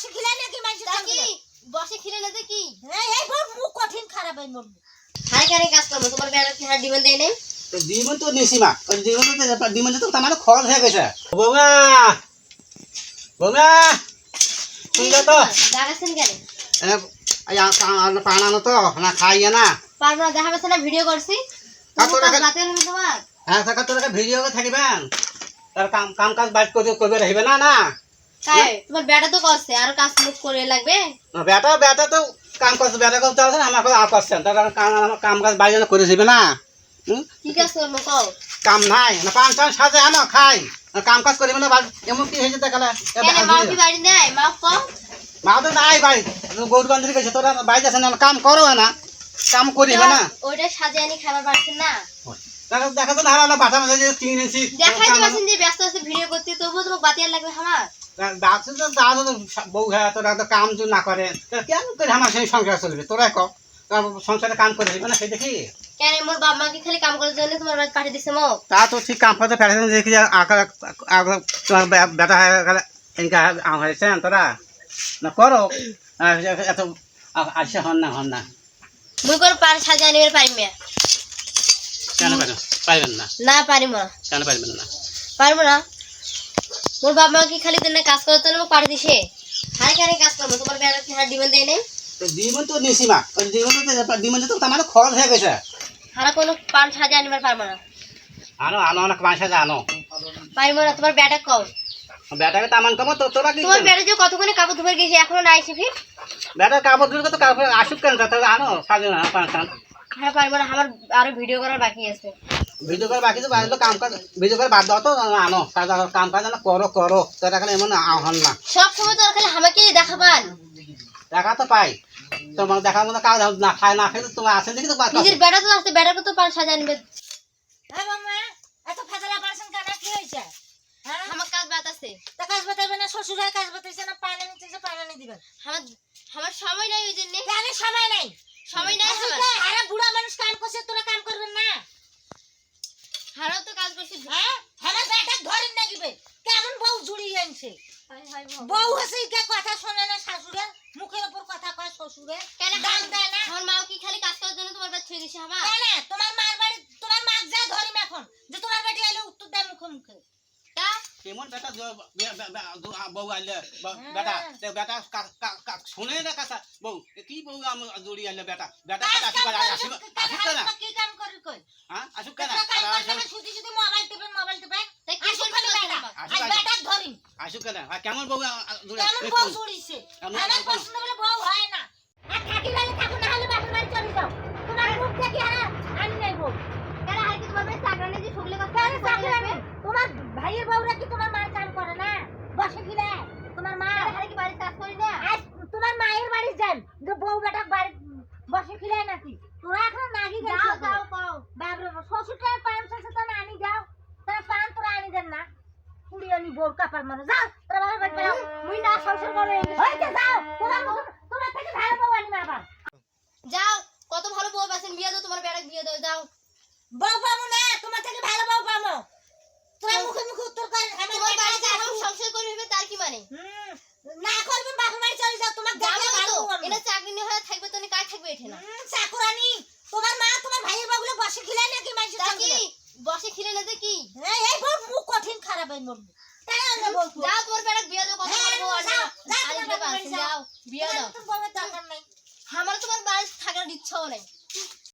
বসে খিলাই নাকি মানুষের তা সঙ্গে? কি? বসে খিলে না তো কি এই বউ মুখ কঠিন খারাপ এই মোর। হাই কারে কাজ করব তোমার বেড়া কি হার ডিমান্ড দেয় নাই? তো দিমন তো নিসিমা ওই দিমন তো দিমন তো তার মানে খরচ হয়ে গেছে। বৌমা! বৌমা! শুনলে তো? দেখাচ্ছেন কেন? এ, এই আ- আ- পান আনো তো না খাইয়ে না। পারব না দেখা না ভিডিও করছি। দেখা- তোমার। হ্যাঁ থাকা তোর ভিডিও থাকিবেন তার কাম কাম কাজ বাইট করে করবে রহিবে না না। তোমার বেড়া তো করছে আর কাজ মুখ করে লাগবে? বেটা বেটা তো কাম করছে বেটা করতে আছে আমাকে আ করছেন তার কাম কাম কাজ বাইরে করে দিবে না। হুম? কি কাজ করব কও কাম নাই না পান টান সাজে আনো খাই। কাম কাজ করিবে না এমন কি হয়েছে দেখালে? বাড়ি কও মা তো নাই বাড়ি। গরু গেছে তোরা বাড়ি যাচ্ছে না কাম করো না। কাম করিবে না। ওইটা সাজে আনি খাবার পারছেন না। দেখা তো মাঝে তিন ইঞ্চি দেখাই তো ব্যস্ত আছে ভিডিও করতে তবুও তোমাকে বাতিয়ার লাগবে আমার। ডাকছে তো দাদা তো বউ হ্যাঁ তোরা তো কাম যদি না করে। কেন করে আমার সেই সংসার চলবে? তোরা ক সংসারে কাম করে দিবে না সেই দেখি? কেন মোর বাপ মাকে খালি কাম করার জন্য তোমার বাড়ি পাঠিয়ে দিছে মো তা তো ঠিক কাম করতে পারছেন দেখি আকার তোমার বেটা হয়ে গেলে এদিকে আম হয়েছে তোরা? না করো। এত আসে হন না হন না। মুই করে পার সাজে আনিবার পারি মেয়ে। কেন পারবেন না? না না কেন পারবেন না? পারব না। মোর বাপ মা কি খালি দিন কাজ করতে মোক পাঠিয়ে দিছে? হাই কেন কাজ করব? তোমার বেড়া কি হার ডিমান্ড দেয় নাই? তো দিমন তো নিসিমা ওই দিমন তো দিমন তো তার মানে খরচ হয়ে গেছে। হারা কোনো পান সাজে আনিবার পারব না আনো আনো অনেক মাসে আনো। পারব না তোমার বেটা কও বেটাকে তামান কমো তো তোরা কি তোমার বেটা যে কতক্ষণে কাপড় ধুবে গেছে এখনও নাই এসে ফির বেটা কাপড় ধুলে তো কাপড় আসুক কেন? তাহলে আনো সাজে না পাঁচ হ্যাঁ পারব না আমার আরও ভিডিও করার বাকি আছে। ভিডিও করে বাকি তো বাড়িতে কাম কাজ ভিডিও করে বাদ দাও তো আনো কাজ কাম কাজ না করো করো তোরা এখানে এমন আহ্বান না। সব সময় তো খালি আমাকে দেখাবান। দেখা তো পাই। তোমার দেখার মতো কাজ না খায় না খাই তো তোমার আসেন দেখি তো বাদ নিজের বেটা তো আসতে বেটাকে তো পান সাজে আনবে হ্যাঁ মামা এত ফাজলা পারছেন কেন? কি হয়েছে? হ্যাঁ? আমার কাজ বাত আছে। তা কাজ বাতাইবে না শ্বশুর হয় কাজ বাতাইছে না পানি নিচ্ছে পানি দিবেন। আমার আমার সময় নাই ওই জন্য। জানি সময় নাই। সময় নাই আমার। বুড়া মানুষ কাম করছে তোরা কাম করবেন না। হারাও তো কাজ করছি হ্যাঁ? হ্যাঁ বেটা ধরেন নাকি বে কেমন বউ জুড়িয়ে আনছে? হাই হাই বাবা। বউ হচ্ছে কে কথা শোনে না শাশুড়ের? মুখের উপর কথা কয় শ্বশুরের? কেন? দাম দেয় না? আমার মাও কি খালি কাজ করার জন্য তোমার বাড়ি ছেড়ে দিছে আমার কেন? তোমার মার বাড়ি তোমার মাক যা ধরিম এখন যে তোমার বেটি আইলে উত্তর দেয় মুখে মুখে। কেমন বেটা বউ আইলে? বেটা বেটা কা- শুনে না কাছা বউ কি বউ আম জুড়ি আইলে বেটা? বেটা কাজ আসিব কাম আসিব করে- আসিব কেন? কাজ কি কাম করে কই? হ্যাঁ? আসুক কেন তোরা কাম করবে না শুধু শুধু মোবাইল টিপেন মোবাইল টিপেন তা কি আসুক করবে খালি না বেটা আসুক, আজ আসুক। বেটা ধরিম আসুক কেন? কেমন বউ? আ- আ- জুড়ি কেমন বউ জুড়িছে আমার পছন্দ বলে? বউ হয় না। আর থাকি গেলে থাকো না হলে বাপের বাড়ি চলে যাও। তোমার মুখ নাই বউ কি চাকরানি যে কথা ভাইয়ের বউরা কি তোমার মার কাম করে না? বসে গিলে তোমার মা কি বাড়ি কাজ করি না? আজ তোমার মায়ের বাড়ি যান। যে বউ বেটা বাড়ি বসে খিলে নাকি? তোরা এখন নাগি যাও যাও কও। বাবরে শ্বশুরটার পান শেষে তো না আনি যাও তারা পান তোরা আনি দেন না বোর কাপার মানে যাও তোরা বাবার বাড়ি যাও মুই না সংসার করে হইতে যাও মতন তোমার থেকে ভালো বউ আনি আবার। যাও কত ভালো বউ আছেন বিয়ে দাও তোমার বেড়া বিয়ে দাও যাও। বউ পাবো না তোমার থেকে ভালো বউ পাবো। তোরা মুখে মুখে উত্তর করে আমার বাড়িতে এখন সংসার করে হবে তার কি মানে? হুম, না করবে বাপের বাড়ি চলে যাও তোমার দেখে ভালো আনব। এটা চাকরি হয়ে থাকবে তো কাজ থাকবে এঠে না? চাকরানি তোমার মা তোমার ভাইয়ের বাবুলে বসে খিলাই নাকি কি? বসে খিলে না কি? এই এই বউ মুখ কঠিন খারাপ এই মোর যাও তোর বেড়া বিয়ে দাও কথা বলব যাও। যাও বিয়ে দাও